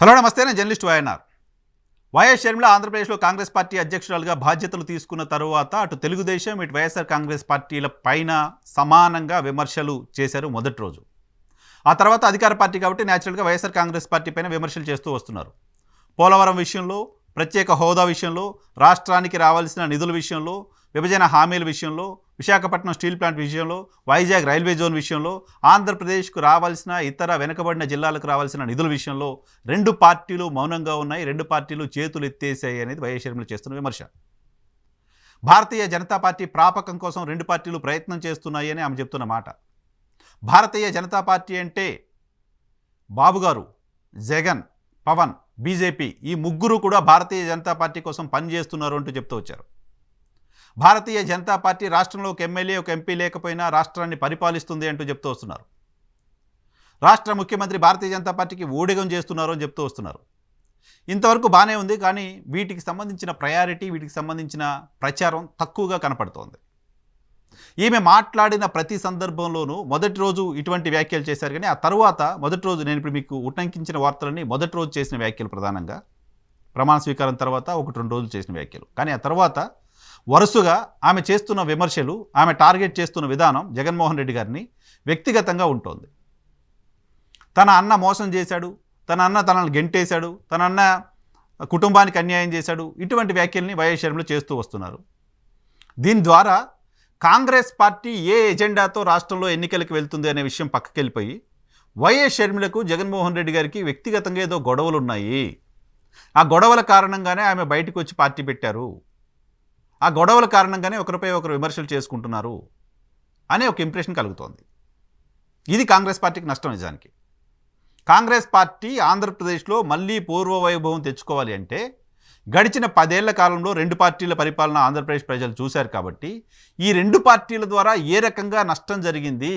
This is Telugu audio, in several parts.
హలో నమస్తే నేను జర్నలిస్ట్ వైఎన్ఆర్ వైఎస్ షర్మిల ఆంధ్రప్రదేశ్లో కాంగ్రెస్ పార్టీ అధ్యక్షురాలుగా బాధ్యతలు తీసుకున్న తరువాత అటు తెలుగుదేశం ఇటు వైఎస్ఆర్ కాంగ్రెస్ పార్టీల పైన సమానంగా విమర్శలు చేశారు మొదటి రోజు. ఆ తర్వాత అధికార పార్టీ కాబట్టి న్యాచురల్గా వైఎస్ఆర్ కాంగ్రెస్ పార్టీ పైన విమర్శలు చేస్తూ వస్తున్నారు. పోలవరం విషయంలో ప్రత్యేక హోదా విషయంలో రాష్ట్రానికి రావాల్సిన నిధుల విషయంలో విభజన హామీల విషయంలో విశాఖపట్నం స్టీల్ ప్లాంట్ విషయంలో వైజాగ్ రైల్వే జోన్ విషయంలో ఆంధ్రప్రదేశ్కు రావాల్సిన ఇతర వెనుకబడిన జిల్లాలకు రావాల్సిన నిధుల విషయంలో రెండు పార్టీలు మౌనంగా ఉన్నాయి రెండు పార్టీలు చేతులు ఎత్తేసాయి అనేది వైఎస్ షర్మిల చేస్తున్న విమర్శ. భారతీయ జనతా పార్టీ ప్రాపకం కోసం రెండు పార్టీలు ప్రయత్నం చేస్తున్నాయి అని ఆమె చెప్తున్న మాట. భారతీయ జనతా పార్టీ అంటే బాబుగారు జగన్ పవన్ బీజేపీ ఈ ముగ్గురు కూడా భారతీయ జనతా పార్టీ కోసం పనిచేస్తున్నారు అంటూ చెప్తూ వచ్చారు. భారతీయ జనతా పార్టీ రాష్ట్రంలో ఒక ఎమ్మెల్యే ఒక ఎంపీ లేకపోయినా రాష్ట్రాన్ని పరిపాలిస్తుంది అంటూ చెప్తూ వస్తున్నారు. రాష్ట్ర ముఖ్యమంత్రి భారతీయ జనతా పార్టీకి ఊడిగం చేస్తున్నారు అని చెప్తూ వస్తున్నారు. ఇంతవరకు బాగానే ఉంది కానీ వీటికి సంబంధించిన ప్రయారిటీ వీటికి సంబంధించిన ప్రచారం తక్కువగా కనపడుతోంది. ఈమె మాట్లాడిన ప్రతి సందర్భంలోనూ మొదటి రోజు ఇటువంటి వ్యాఖ్యలు చేశారు కానీ ఆ తర్వాత మొదటి రోజు నేను ఇప్పుడు మీకు ఉటంకించిన వార్తలన్నీ మొదటి రోజు చేసిన వ్యాఖ్యలు ప్రధానంగా. ప్రమాణ స్వీకారం తర్వాత ఒకటి రెండు రోజులు చేసిన వ్యాఖ్యలు. కానీ ఆ తర్వాత వరుసగా ఆమె చేస్తున్న విమర్శలు ఆమె టార్గెట్ చేస్తున్న విధానం జగన్మోహన్ రెడ్డి గారిని వ్యక్తిగతంగా ఉంటుంది. తన అన్న మోసం చేశాడు తన అన్న తనను గెంటేశాడు తన అన్న కుటుంబానికి అన్యాయం చేశాడు ఇటువంటి వ్యాఖ్యల్ని వైఎస్ షర్మిల చేస్తూ వస్తున్నారు. దీని ద్వారా కాంగ్రెస్ పార్టీ ఏ ఎజెండాతో రాష్ట్రంలో ఎన్నికలకు వెళ్తుంది అనే విషయం పక్కకెళ్ళిపోయి వైఎస్ షర్మిలకు జగన్మోహన్ రెడ్డి గారికి వ్యక్తిగతంగా ఏదో గొడవలు ఉన్నాయి ఆ గొడవల కారణంగానే ఆమె బయటకు వచ్చి పార్టీ పెట్టారు. ఆ గొడవల కారణంగానే ఒకరిపై ఒకరు విమర్శలు చేసుకుంటున్నారు అనే ఒక ఇంప్రెషన్ కలుగుతోంది. ఇది కాంగ్రెస్ పార్టీకి నష్టం నిజానికి. కాంగ్రెస్ పార్టీ ఆంధ్రప్రదేశ్లో మళ్ళీ పూర్వ వైభవం తెచ్చుకోవాలి అంటే గడిచిన పదేళ్ళ కాలంలో రెండు పార్టీల పరిపాలన ఆంధ్రప్రదేశ్ ప్రజలు చూశారు కాబట్టి ఈ రెండు పార్టీల ద్వారా ఏ రకంగా నష్టం జరిగింది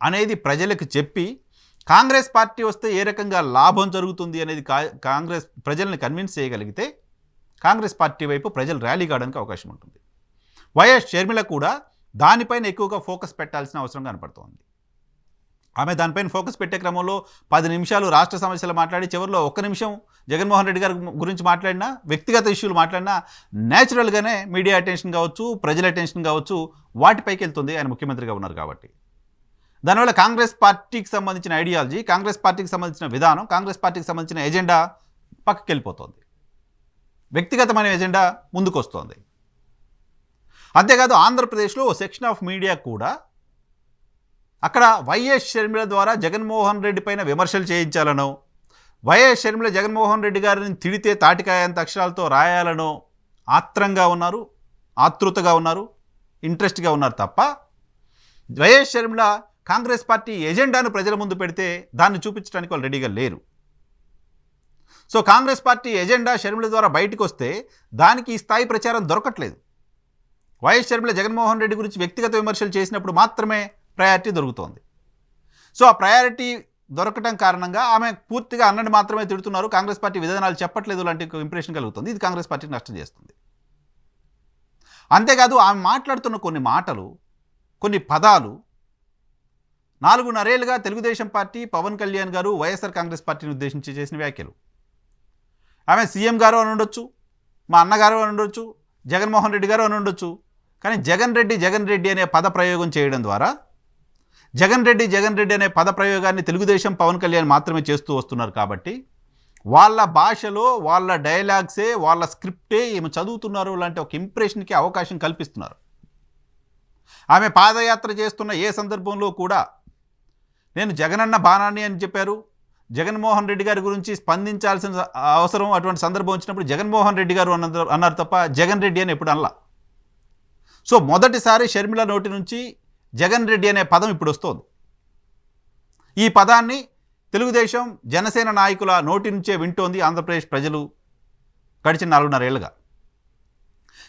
అనేది ప్రజలకు చెప్పి కాంగ్రెస్ పార్టీ వస్తే ఏ రకంగా లాభం జరుగుతుంది అనేది కా- కాంగ్రెస్ ప్రజల్ని కన్విన్స్ చేయగలిగితే కాంగ్రెస్ పార్టీ వైపు ప్రజలు ర్యాలీ కావడానికి అవకాశం ఉంటుంది. వైఎస్ షర్మిల కూడా దానిపైన ఎక్కువగా ఫోకస్ పెట్టాల్సిన అవసరం కనపడుతోంది. ఆమె దానిపైన ఫోకస్ పెట్టే క్రమంలో పది నిమిషాలు రాష్ట్ర సమస్యలు మాట్లాడి చివరిలో ఒక్క నిమిషం జగన్మోహన్ రెడ్డి గారి గురించి మాట్లాడినా వ్యక్తిగత ఇష్యూలు మాట్లాడినా న్యాచురల్గానే మీడియా అటెన్షన్ కావచ్చు ప్రజల అటెన్షన్ కావచ్చు వాటిపైకి వెళ్తుంది ఆయన ముఖ్యమంత్రిగా ఉన్నారు కాబట్టి. దానివల్ల కాంగ్రెస్ పార్టీకి సంబంధించిన ఐడియాలజీ కాంగ్రెస్ పార్టీకి సంబంధించిన విధానం కాంగ్రెస్ పార్టీకి సంబంధించిన ఎజెండా పక్కకి వెళ్ళిపోతుంది వ్యక్తిగతమైన ఎజెండా ముందుకొస్తోంది. అంతేకాదు ఆంధ్రప్రదేశ్లో ఓ సెక్షన్ ఆఫ్ మీడియా కూడా అక్కడ వైఎస్ షర్మిల ద్వారా జగన్మోహన్ రెడ్డి పైన విమర్శలు చేయించాలనో వైఎస్ షర్మిల జగన్మోహన్ రెడ్డి గారిని తిడితే తాటికాయంత అక్షరాలతో రాయాలనో ఆత్రంగా ఉన్నారు ఆతృతగా ఉన్నారు ఇంట్రెస్ట్గా ఉన్నారు తప్ప వైఎస్ షర్మిల కాంగ్రెస్ పార్టీ ఎజెండాను ప్రజల ముందు పెడితే దాన్ని చూపించడానికి వాళ్ళు రెడీగా లేరు. So Congress party agenda Sharmila ద్వారా బయటకు వస్తే దానికి ఈ స్థాయి ప్రచారం దొరకట్లేదు. వైఎస్ షర్మిల జగన్మోహన్ రెడ్డి గురించి వ్యక్తిగత విమర్శలు చేసినప్పుడు మాత్రమే ప్రయారిటీ దొరుకుతోంది. సో ఆ ప్రయారిటీ దొరకటం కారణంగా ఆమె పూర్తిగా అన్నని మాత్రమే తిడుతున్నారు. కాంగ్రెస్ పార్టీ విధానాలు చెప్పట్లేదు లాంటి ఒక ఇంప్రెషన్ కలుగుతుంది. ఇది కాంగ్రెస్ పార్టీకి నష్టం చేస్తుంది. అంతేకాదు ఆమె మాట్లాడుతున్న కొన్ని మాటలు కొన్ని పదాలు నాలుగున్నరేళ్ళుగా Telugudesam party Pawan Kalyan garu YSR Congress పార్టీని ఉద్దేశించి చేసిన వ్యాఖ్యలు. ఆమె సీఎం గారు అని ఉండొచ్చు మా అన్నగారు అని ఉండొచ్చు జగన్మోహన్ రెడ్డి గారు అని ఉండొచ్చు. కానీ జగన్ రెడ్డి జగన్ రెడ్డి అనే పద ప్రయోగం చేయడం ద్వారా జగన్ రెడ్డి జగన్ రెడ్డి అనే పద ప్రయోగాన్ని తెలుగుదేశం పవన్ కళ్యాణ్ మాత్రమే చేస్తూ వస్తున్నారు కాబట్టి వాళ్ళ భాషలో వాళ్ళ డైలాగ్సే వాళ్ళ స్క్రిప్టే ఏమి చదువుతున్నారు లాంటి ఒక ఇంప్రెషన్కి అవకాశం కల్పిస్తున్నారు. ఆమె పాదయాత్ర చేస్తున్న ఏ సందర్భంలో కూడా నేను జగనన్న బాణాన్ని అని చెప్పారు జగన్మోహన్ రెడ్డి గారి గురించి స్పందించాల్సిన అవసరం అటువంటి సందర్భం వచ్చినప్పుడు జగన్మోహన్ రెడ్డి గారు అన్నారు తప్ప జగన్ రెడ్డి అని ఎప్పుడు అనలా. సో మొదటిసారి షర్మిల నోటి నుంచి జగన్ రెడ్డి అనే పదం ఇప్పుడు వస్తోంది. ఈ పదాన్ని తెలుగుదేశం జనసేన నాయకుల నోటి నుంచే వింటోంది ఆంధ్రప్రదేశ్ ప్రజలు గడిచిన నాలుగున్నరేళ్ళుగా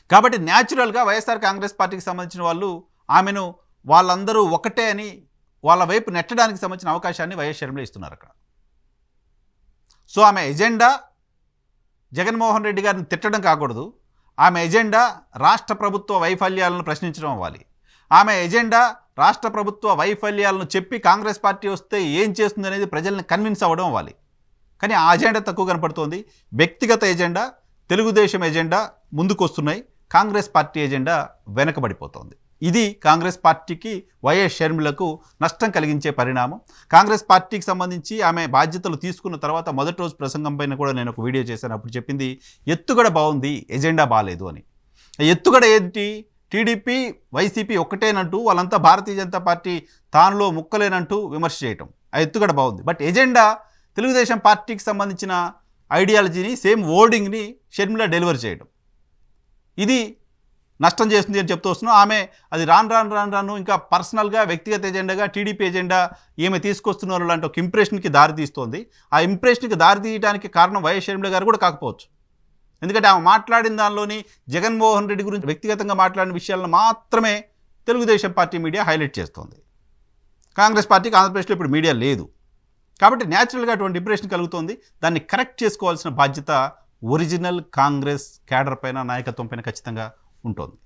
కాబట్టి న్యాచురల్గా వైఎస్ఆర్ కాంగ్రెస్ పార్టీకి సంబంధించిన వాళ్ళు ఆమెను వాళ్ళందరూ ఒకటే అని వాళ్ళ వైపు నెట్టడానికి సంబంధించిన అవకాశాన్ని వైఎస్ షర్మిల ఇస్తున్నారు అక్కడ. సో ఆమె ఎజెండా జగన్మోహన్ రెడ్డి గారిని తిట్టడం కాకూడదు. ఆమె ఎజెండా రాష్ట్ర ప్రభుత్వ వైఫల్యాలను ప్రశ్నించడం అవ్వాలి. ఆమె ఎజెండా రాష్ట్ర ప్రభుత్వ వైఫల్యాలను చెప్పి కాంగ్రెస్ పార్టీ వస్తే ఏం చేస్తుంది అనేది ప్రజల్ని కన్విన్స్ అవ్వడం అవ్వాలి. కానీ ఆ ఎజెండా తక్కువ కనపడుతోంది. వ్యక్తిగత ఎజెండా తెలుగుదేశం ఎజెండా ముందుకొస్తున్నాయి. కాంగ్రెస్ పార్టీ ఎజెండా వెనకబడిపోతోంది. ఇది కాంగ్రెస్ పార్టీకి వైఎస్ షర్మిలకు నష్టం కలిగించే పరిణామం. కాంగ్రెస్ పార్టీకి సంబంధించి ఆమె బాధ్యతలు తీసుకున్న తర్వాత మొదటి రోజు ప్రసంగం పైన కూడా నేను ఒక వీడియో చేశాను. అప్పుడు చెప్పింది ఎత్తుగడ బాగుంది ఎజెండా బాగాలేదు అని. ఎత్తుగడ ఏంటి? టీడీపీ వైసీపీ ఒక్కటేనంటూ వాళ్ళంతా భారతీయ జనతా పార్టీ తానులో ముక్కలేనంటూ విమర్శ చేయటం. ఆ ఎత్తుగడ బాగుంది. బట్ ఎజెండా తెలుగుదేశం పార్టీకి సంబంధించిన ఐడియాలజీని సేమ్ ఓర్డింగ్ని షర్మిల డెలివర్ చేయడం ఇది నష్టం చేస్తుంది అని చెప్తూ వస్తున్నాం ఆమె అది రాను రాను రాను రాను ఇంకా పర్సనల్గా వ్యక్తిగత ఎజెండాగా టీడీపీ ఎజెండా ఈమె తీసుకొస్తున్నారు లాంటి ఒక ఇంప్రెషన్కి దారి తీస్తోంది. ఆ ఇంప్రెషన్కి దారి తీయడానికి కారణం వైఎస్ షర్మిల గారు కూడా కాకపోవచ్చు. ఎందుకంటే ఆమె మాట్లాడిన దానిలోని జగన్మోహన్ రెడ్డి గురించి వ్యక్తిగతంగా మాట్లాడిన విషయాలను మాత్రమే తెలుగుదేశం పార్టీ మీడియా హైలైట్ చేస్తోంది. కాంగ్రెస్ పార్టీకి ఆంధ్రప్రదేశ్లో ఇప్పుడు మీడియా లేదు. కాబట్టి న్యాచురల్గా అటువంటి ఇంప్రెషన్ కలుగుతోంది. దాన్ని కరెక్ట్ చేసుకోవాల్సిన బాధ్యత ఒరిజినల్ కాంగ్రెస్ క్యాడర్ పైన నాయకత్వం పైన ఖచ్చితంగా ఉంటుంది.